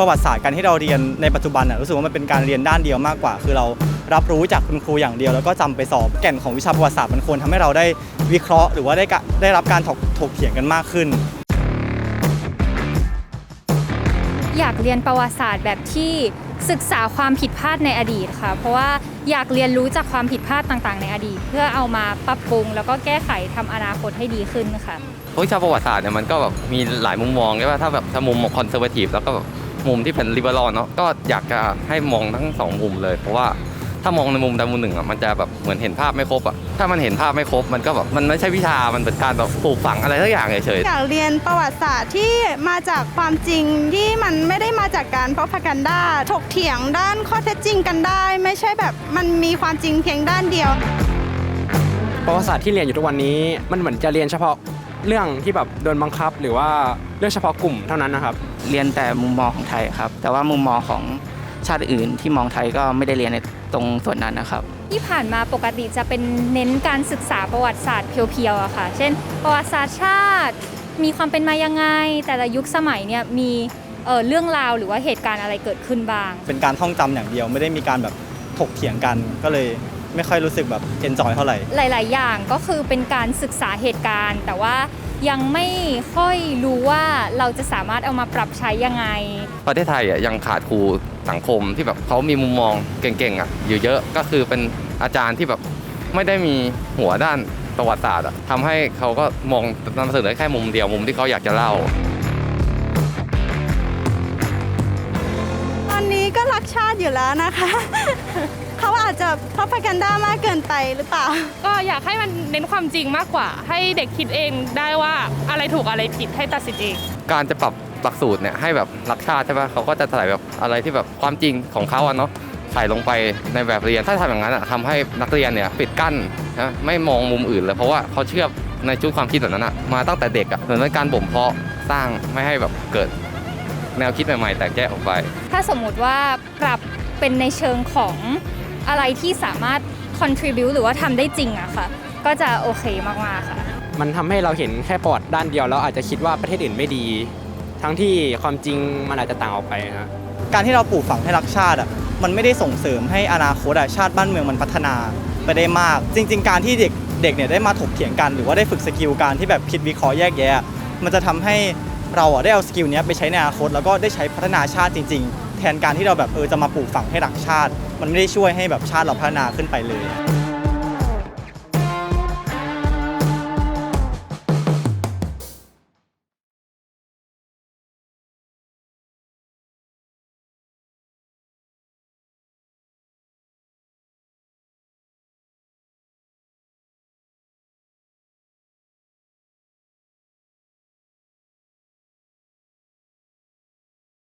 ประวัติศาสตร์การที่เราเรียนในปัจจุบันน่ะรู้สึกว่ามันเป็นการเรียนด้านเดียวมากกว่า คือเรารับรู้จากคุณครูอย่างเดียว แล้วก็จำไปสอบแก่นของวิชาประวัติศาสตร์มันควรทำให้เราได้วิเคราะห์ หรือว่าได้กะได้รับการถกถกเถียงกันมากขึ้น อยากเรียนประวัติศาสตร์แบบที่ศึกษาความผิดพลาดในอดีตค่ะ เพราะว่าอยากเรียนรู้จากความผิดพลาดต่างๆ ในอดีต เพื่อเอามาปรับปรุง แล้วก็แก้ไขทำอนาคตให้ดีขึ้นค่ะวิชาประวัติศาสตร์เนี่ยมันก็แบบมีหลายมุมมองใช่ป่ะถ้าแบบถ้ามุมคอนเซอร์เวทีฟแล้วก็แบบ มุมที่เป็นลิเบอรัลเนาะก็อยากจะให้มองทั้งสองมุมเลย เพราะว่าถ้ามองในมุมใดมุมหนึ่งอะมันจะแบบเหมือนเห็นภาพไม่ครบอะถ้ามันเห็นภาพไม่ครบมันก็แบบมันไม่ใช่วิชา มันเป็นการแบบปลูกฝังอะไรสักอย่างเฉยๆอยากเรียนประวัติศาสตร์ที่มาจากความจริงที่มันไม่ได้มาจากการพอพกันด้าถกเถียงด้านข้อเท็จจริงกันได้ ไม่ใช่แบบมันมีความจริงเพียงด้านเดียว ประวัติศาสตร์ที่เรียนอยู่ทุกวันนี้มันเหมือนจะเรียนเฉพาะเรื่องที่แบบโดนบังคับ หรือว่าเรื่องเฉพาะกลุ่มเท่านั้นนะครับ เรียนแต่มุมมองของไทยครับ แต่ว่ามุมมองของชาติอื่นที่มองไทยก็ไม่ได้เรียนในตรงส่วนนั้นนะครับ ที่ผ่านมาปกติจะเป็นเน้นการศึกษาประวัติศาสตร์เพียวๆอะค่ะ เช่น ประวัติศาสตร์ชาติ มีความเป็นมายังไง แต่ละยุคสมัยเนี่ยมีเอ่อเรื่องราวหรือว่าเหตุการณ์อะไรเกิดขึ้นบ้าง เป็นการท่องจำอย่างเดียวไม่ได้มีการแบบถกเถียงกันก็เลย ไม่ค่อยรู้สึกแบบเอนจอยเท่าไหร่ หลาย ๆ อย่างก็คือเป็นการศึกษาเหตุการณ์ แต่ว่ายังไม่ค่อยรู้ว่าเราจะสามารถเอามาปรับใช้ยังไง ประเทศไทยอะยังขาดครูสังคมที่แบบเขามีมุมมองเก่งๆอะอยู่เยอะก็คือเป็นอาจารย์ที่แบบไม่ได้มีหัวด้านประวัติศาสตร์อะทำให้เขาก็มองนำเสนอแค่มุมเดียวมุมที่เขาอยากจะเล่า ชาติอยู่แล้วนะคะ เขาอาจจะพอพกันด้ามากเกินไปหรือเปล่า ก็อยากให้มันเน้นความจริงมากกว่า ให้เด็กคิดเองได้ว่าอะไรถูกอะไรผิดให้ตัดสินเอง การจะปรับหลักสูตรเนี่ยให้แบบรักชาติใช่ปะเขาก็จะใส่แบบอะไรที่แบบความจริงของเขาอะเนาะใส่ลงไปในแบบเรียนถ้าทำอย่างนั้นอะทำให้นักเรียนเนี่ยปิดกั้นนะไม่มองมุมอื่นเลยเพราะว่าเขาเชื่อในชุดความคิดแบบนั้นอะมาตั้งแต่เด็กอะเหมือนเป็นการบ่มเพาะสร้างไม่ให้แบบเกิด แนวคิดใหม่ๆแตกแยกออกไป ถ้าสมมุติว่าปรับเป็นในเชิงของอะไรที่สามารถ contribute หรือว่าทำได้จริงอะค่ะ ก็จะโอเคมากๆค่ะ มันทำให้เราเห็นแค่ประวัติด้านเดียวแล้วอาจจะคิดว่าประเทศอื่นไม่ดี ทั้งที่ความจริงมันอาจจะต่างออกไปนะการที่เราปลูกฝังให้รักชาติอะมันไม่ได้ส่งเสริมให้อนาคตอะชาติบ้านเมืองมันพัฒนาไปได้มาก จริง ๆ การที่เด็กเด็กเนี่ยได้มาถกเถียงกัน หรือว่าได้ฝึกสกิลการที่แบบคิดวิเคราะห์แยกแยะ มันจะทำให้ เราอะได้เอาสกิลนี้ไปใช้ในอนาคตแล้วก็ได้ใช้พัฒนาชาติจริง ๆ แทนการที่เราแบบเออจะมาปลูกฝังให้รักชาติ มันไม่ได้ช่วยให้แบบชาติเราพัฒนาขึ้นไปเลย